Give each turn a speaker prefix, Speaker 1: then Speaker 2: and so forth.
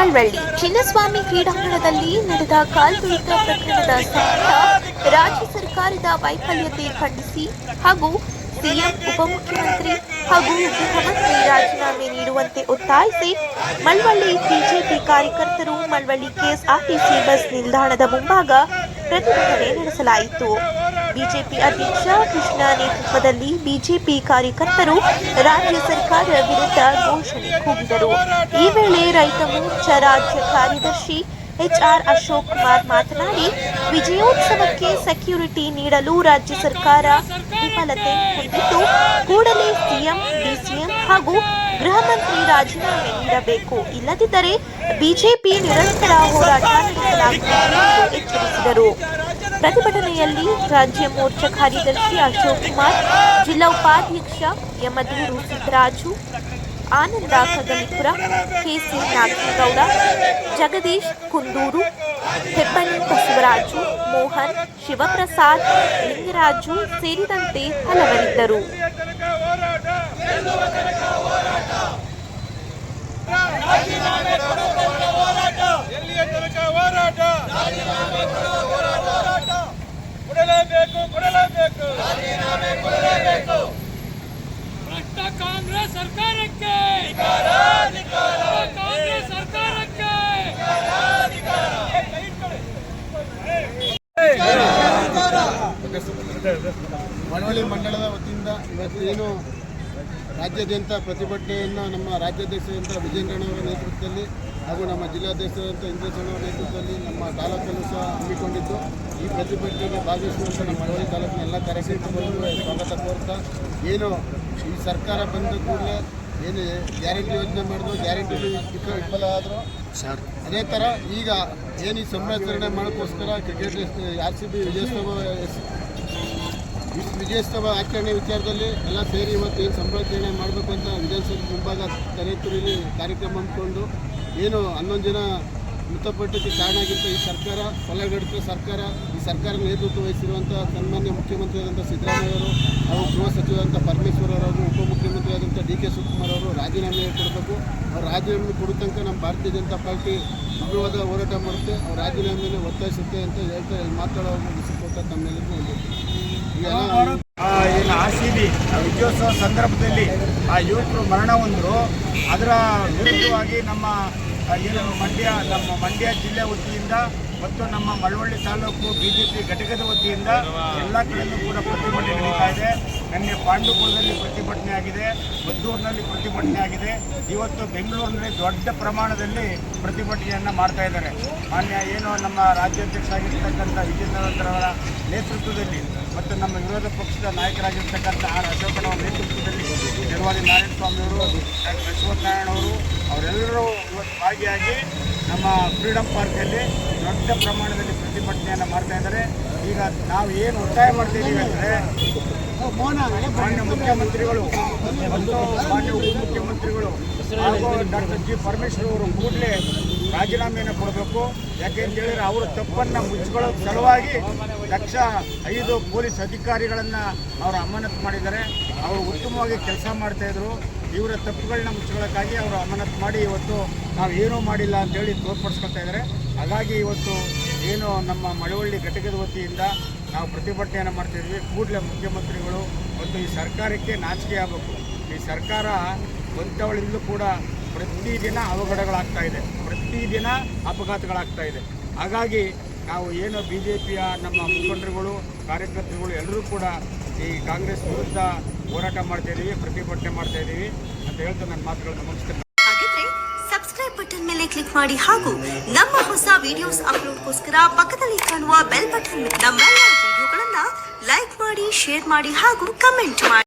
Speaker 1: ಮಳವಳ್ಳಿ ಚಿನ್ನಸ್ವಾಮಿ ಕ್ರೀಡಾಂಗಣದಲ್ಲಿ ನಡೆದ ಕಾಲ್ತುಳಿತ ಪ್ರಕರಣದ ಸಂಬಂಧ ರಾಜ್ಯ ಸರ್ಕಾರದ ವೈಫಲ್ಯತೆ ಖಂಡಿಸಿ ಹಾಗೂ ಸಿಎಂ, ಉಪಮುಖ್ಯಮಂತ್ರಿ ಹಾಗೂ ಗೃಹಮಂತ್ರಿ ರಾಜೀನಾಮೆ ನೀಡುವಂತೆ ಒತ್ತಾಯಿಸಿ ಮಳವಳ್ಳಿ ಬಿಜೆಪಿ ಕಾರ್ಯಕರ್ತರು ಮಳವಳ್ಳಿ ಕೆಎಸ್ಆರ್ಟಿಸಿ ಬಸ್ ನಿಲ್ದಾಣದ ಮುಂಭಾಗ ಪ್ರತಿಭಟನೆ ನಡೆಸಲಾಯಿತು. ಬಿಜೆಪಿ ಅಧ್ಯಕ್ಷ ಕೃಷ್ಣ ನೇತೃತ್ವದಲ್ಲಿ ಬಿಜೆಪಿ ಕಾರ್ಯಕರ್ತರು ರಾಜ್ಯ ಸರ್ಕಾರ ವಿರುದ್ಧ ಘೋಷಣೆ ಕೂಗಿದರು. ಈ ವೇಳೆ ರೈತ ಮೋರ್ಚಾ ರಾಜ್ಯ ಕಾರ್ಯದರ್ಶಿ ಎಚ್ಆರ್ ಅಶೋಕ್ ಕುಮಾರ್ ಮಾತನಾಡಿ, ವಿಜಯೋತ್ಸವಕ್ಕೆ ಸೆಕ್ಯೂರಿಟಿ ನೀಡಲು ರಾಜ್ಯ ಸರ್ಕಾರ ವಿಫಲತೆ ಹೊಂದಿದ್ದು, ಕೂಡಲೇ ಸಿಎಂ, ಡಿಸಿಎಂ ಹಾಗೂ ಗೃಹ ಮಂತ್ರಿ ರಾಜೀನಾಮೆ ನೀಡಬೇಕು. ಇಲ್ಲದಿದ್ದರೆ ಬಿಜೆಪಿ ನಿರಂತರ ಹೋರಾಟ ನಡೆಸಲಾಗುತ್ತದೆ ಎಂದು ಎಚ್ಚರಿಸಿದರು. ಪ್ರತಿಭಟನೆಯಲ್ಲಿ ರಾಜ್ಯ ಮೋರ್ಚಾ ಕಾರ್ಯದರ್ಶಿ ಅಶೋಕ್ ಕುಮಾರ್, ಜಿಲ್ಲಾ ಉಪಾಧ್ಯಕ್ಷ ಯಮದೂರು ಸಿದ್ದರಾಜು ಆನಂದ ಕಗಲಿಪುರ ಕೆಸಿ ನಾಗೇಗೌಡ ಜಗದೀಶ್ ಕುಂದೂರು ಹೆಬ್ಬಳ್ಳಿ ಬಸವರಾಜು ಮೋಹನ್ ಶಿವಪ್ರಸಾದ್ ಲಿಂಗರಾಜು ಸೇರಿದಂತೆ ಹಲವರಿದ್ದರು
Speaker 2: ಎಲ್ಲಿಯ ತನಕ ಹೋರಾಟ ಕೊಡಲೇಬೇಕು ಕೊಡಲೇಬೇಕು
Speaker 3: ಭ್ರಷ್ಟ ಕಾಂಗ್ರೆಸ್ ಸರ್ಕಾರಕ್ಕೆ ಕಾಂಗ್ರೆಸ್ ಸರ್ಕಾರಕ್ಕೆ
Speaker 4: ಮಳವಳ್ಳಿ ಮಂಡಳದ ವತಿಯಿಂದ ಇವತ್ತು ಏನು ರಾಜ್ಯಾದ್ಯಂತ ಪ್ರತಿಭಟನೆಯನ್ನು ನಮ್ಮ ರಾಜ್ಯಾಧ್ಯಕ್ಷರಂತ ಅವರ ನೇತೃತ್ವದಲ್ಲಿ ಹಾಗೂ ನಮ್ಮ ಜಿಲ್ಲಾಧ್ಯಕ್ಷರಂತ ಇಂದ್ರಸಣ್ಣವರ ನೇತೃತ್ವದಲ್ಲಿ ನಮ್ಮ ತಾಲೂಕಲ್ಲೂ ಸಹ ಹಮ್ಮಿಕೊಂಡಿದ್ದು. ಈ ಪ್ರತಿಭಟನೆಗೆ ಭಾಗವಹಿಸುವಂಥ ನಮ್ಮ ಮಳವಳ್ಳಿ ತಾಲೂಕಿನ ಎಲ್ಲ ಕಾರ್ಯಕರ್ತರು ಸ್ವಾಗತ ಕೋರ್ತಾ ಏನು ಈ ಸರ್ಕಾರ ಬಂದ ಕೂಡಲೇ ಏನು ಗ್ಯಾರಂಟಿ ಯೋಜನೆ ಮಾಡಿದ್ರು ಗ್ಯಾರಂಟಿ ವಿಫಲ ಆದರೂ? ಅದೇ ಥರ ಈಗ ಏನು ಈ ಸಂರಚನೆ ಮಾಡೋಕ್ಕೋಸ್ಕರ ಕ್ರಿಕೆಟ್ ಆರ್ ಸಿ ಬಿ ವಿಜಯೋತ್ಸವ ವಿಜಯೋತ್ಸವ ಆಚರಣೆ ವಿಚಾರದಲ್ಲಿ ಎಲ್ಲ ಸೇರಿ ಇವತ್ತು ಏನು ಸಂರಚನೆ ಮಾಡಬೇಕು ಅಂತ ವಿಧಾನಸಭೆ ಮುಂಭಾಗ ತಲೆತುರಿಲಿ ಕಾರ್ಯಕ್ರಮ ಹಮ್ಮಿಕೊಂಡು, ಏನು ಹನ್ನೊಂದು ಜನ ಮೃತಪಟ್ಟಕ್ಕೆ ಕಾರಣ ಆಗಿತ್ತು ಈ ಸರ್ಕಾರ, ಕೊಲೆಗಡಿತ ಸರ್ಕಾರ, ಈ ಸರ್ಕಾರ ನೇತೃತ್ವ ವಹಿಸಿರುವಂಥ ಸನ್ಮಾನ್ಯ ಮುಖ್ಯಮಂತ್ರಿಯಾದಂಥ ಸಿದ್ದರಾಮಯ್ಯವರು ಹಾಗೂ ಗೃಹ ಸಚಿವರಾದಂಥ ಪರಮೇಶ್ವರ್ ಅವರು ಉಪಮುಖ್ಯಮಂತ್ರಿ ಆದಂಥ ಡಿ ಕೆ ಶಿವಕುಮಾರ್ ಅವರು ರಾಜೀನಾಮೆ ಕೊಡಬೇಕು. ಅವ್ರು ರಾಜೀನಾಮೆ ಕೊಡೋ ನಮ್ಮ ಭಾರತೀಯ ಜನತಾ ಪಾರ್ಟಿ ಉಗ್ರವಾದ ಹೋರಾಟ ಮಾಡುತ್ತೆ. ಅವ್ರು ರಾಜೀನಾಮೆಯನ್ನು ಒತ್ತಾಯಿಸುತ್ತೆ ಅಂತ ಹೇಳ್ತಾ ಮಾತಾಡೋ ಮುಗಿಸಿಕೊಟ್ಟ ತಮ್ಮೆಲ್ಲರಿಗೂ ಒಂದು
Speaker 2: ಏನು ಆರ್ ಸಿ ಬಿ ವಿಜಯೋತ್ಸವ ಸಂದರ್ಭದಲ್ಲಿ ಆ ಯುವಕರು ಮರಣ ಹೊಂದರು. ಅದರ ವಿರುದ್ಧವಾಗಿ ನಮ್ಮ ಏನು ಮಂಡ್ಯ, ನಮ್ಮ ಮಂಡ್ಯ ಜಿಲ್ಲೆ ವತಿಯಿಂದ ಮತ್ತು ನಮ್ಮ ಮಳವಳ್ಳಿ ತಾಲೂಕು ಬಿಜೆಪಿ ಘಟಕದ ವತಿಯಿಂದ ಎಲ್ಲ ಕಡೆಯಲ್ಲೂ ಕೂಡ ಪ್ರತಿಭಟನೆ ನಡೀತಾ ಇದೆ. ನಿನ್ನೆ ಪಾಂಡುಪುರದಲ್ಲಿ ಪ್ರತಿಭಟನೆ ಆಗಿದೆ, ಮದ್ದೂರಿನಲ್ಲಿ ಪ್ರತಿಭಟನೆ ಆಗಿದೆ. ಇವತ್ತು ಬೆಂಗಳೂರಿನಲ್ಲಿ ದೊಡ್ಡ ಪ್ರಮಾಣದಲ್ಲಿ ಪ್ರತಿಭಟನೆಯನ್ನು ಮಾಡ್ತಾ ಇದ್ದಾರೆ. ಮಾನ್ಯ, ಏನು ನಮ್ಮ ರಾಜ್ಯಾಧ್ಯಕ್ಷ ಆಗಿರ್ತಕ್ಕಂಥ ವಿಜೇಂದ್ರವರ ನೇತೃತ್ವದಲ್ಲಿ ಮತ್ತು ನಮ್ಮ ವಿರೋಧ ಪಕ್ಷದ ನಾಯಕರಾಗಿರ್ತಕ್ಕಂಥ ಆರ್ ಅಶೋಕನವರ ನೇತೃತ್ವದಲ್ಲಿ ನಿರ್ವಾದಿ ನಾರಾಯಣ ಸ್ವಾಮಿಯವರು ಡಾಕ್ಟರ್ ಅವರು ಅವರೆಲ್ಲರೂ ಇವತ್ತು ಭಾಗಿಯಾಗಿ ನಮ್ಮ ಫ್ರೀಡಮ್ ಪಾರ್ಕಲ್ಲಿ ದೊಡ್ಡ ಪ್ರಮಾಣದಲ್ಲಿ ಪ್ರತಿಭಟನೆಯನ್ನು ಮಾಡ್ತಾ ಇದ್ದಾರೆ. ಈಗ ನಾವು ಏನು ಒತ್ತಾಯ ಮಾಡ್ತಿದ್ದೀವಿ ಅಂದರೆ ಮಾನ್ಯ ಮುಖ್ಯಮಂತ್ರಿಗಳು ಮತ್ತು ಮಾನ್ಯ ಉಪಮುಖ್ಯಮಂತ್ರಿಗಳು ಹಾಗೂ ಡಾಕ್ಟರ್ ಜಿ ಪರಮೇಶ್ವರ್ ಅವರು ಕೂಡಲೇ ರಾಜೀನಾಮೆಯನ್ನು ಕೊಡಬೇಕು. ಯಾಕೆಂತೇಳಿದ್ರೆ ಅವರು ತಪ್ಪನ್ನು ಮುಚ್ಕೊಳ್ಳೋ ಸಲುವಾಗಿ ಲಕ್ಷ ಐದು ಪೊಲೀಸ್ ಅಧಿಕಾರಿಗಳನ್ನು ಅವರು ಅಮಾನತು ಮಾಡಿದ್ದಾರೆ. ಅವರು ಉತ್ತಮವಾಗಿ ಕೆಲಸ ಮಾಡ್ತಾಯಿದ್ರು ಇವರ ತಪ್ಪುಗಳನ್ನ ಮುಚ್ಕೊಳ್ಳೋಕ್ಕಾಗಿ ಅವರು ಅಮಾನತು ಮಾಡಿ ಇವತ್ತು ನಾವು ಏನೂ ಮಾಡಿಲ್ಲ ಅಂತೇಳಿ ತೋರ್ಪಡಿಸ್ಕೊಳ್ತಾ ಇದ್ದಾರೆ. ಹಾಗಾಗಿ ಇವತ್ತು ಏನು ನಮ್ಮ ಮಳವಳ್ಳಿ ಘಟಕದ ವತಿಯಿಂದ ನಾವು ಪ್ರತಿಭಟನೆಯನ್ನು ಮಾಡ್ತಿದ್ವಿ ಕೂಡಲೇ ಮುಖ್ಯಮಂತ್ರಿಗಳು ಮತ್ತು ಈ ಸರ್ಕಾರಕ್ಕೆ ನಾಚಿಕೆ ಆಗಬೇಕು. ಈ ಸರ್ಕಾರ ಬಂತವಳಿಂದಲೂ ಕೂಡ ಪ್ರತಿದಿನ ಅವಘಡಗಳಾಗ್ತಾ ಇದೆ. ಪ್ರತಿದಿನ ಅಪಘಾತಗಳಾಗ್ತಾ ಇದೆ. ಹಾಗಾಗಿ ನಾವು ಏನು ಬಿ ಜೆ ಪಿಯ ನಮ್ಮ ಮುಖಂಡರುಗಳು, ಕಾರ್ಯಕರ್ತರುಗಳು ಎಲ್ಲರೂ ಕೂಡ ಈ ಕಾಂಗ್ರೆಸ್ ವಿರುದ್ಧ ಹೋರಾಟ ಮಾಡ್ತಾ ಇದ್ದೀವಿ ಪ್ರತಿಭಟನೆ ಮಾಡ್ತಾ ಇದ್ದೀವಿ ಅಂತ ಹೇಳ್ತಾ ನನ್ನ ಮಾತುಗಳನ್ನು ಮುಗಿಸ್ತೇನೆ.
Speaker 5: ಸಬ್ಸ್ಕ್ರೈಬ್ ಬಟನ್ ಮೇಲೆ ಕ್ಲಿಕ್ ಮಾಡಿ ಹಾಗೂ ನಮ್ಮ ಹೊಸ ವಿಡಿಯೋಸ್ ಅಪ್ಲೋಡ್ಗೋಸ್ಕರ ಪಕ್ಕದಲ್ಲಿ ಕಾಣುವ ಬೆಲ್ ಬಟನ್ ನಮ್ಮೆಲ್ಲ ವಿಡಿಯೋಗಳನ್ನ ಲೈಕ್ ಮಾಡಿ ಶೇರ್ ಮಾಡಿ ಹಾಗೂ ಕಮೆಂಟ್ ಮಾಡಿ.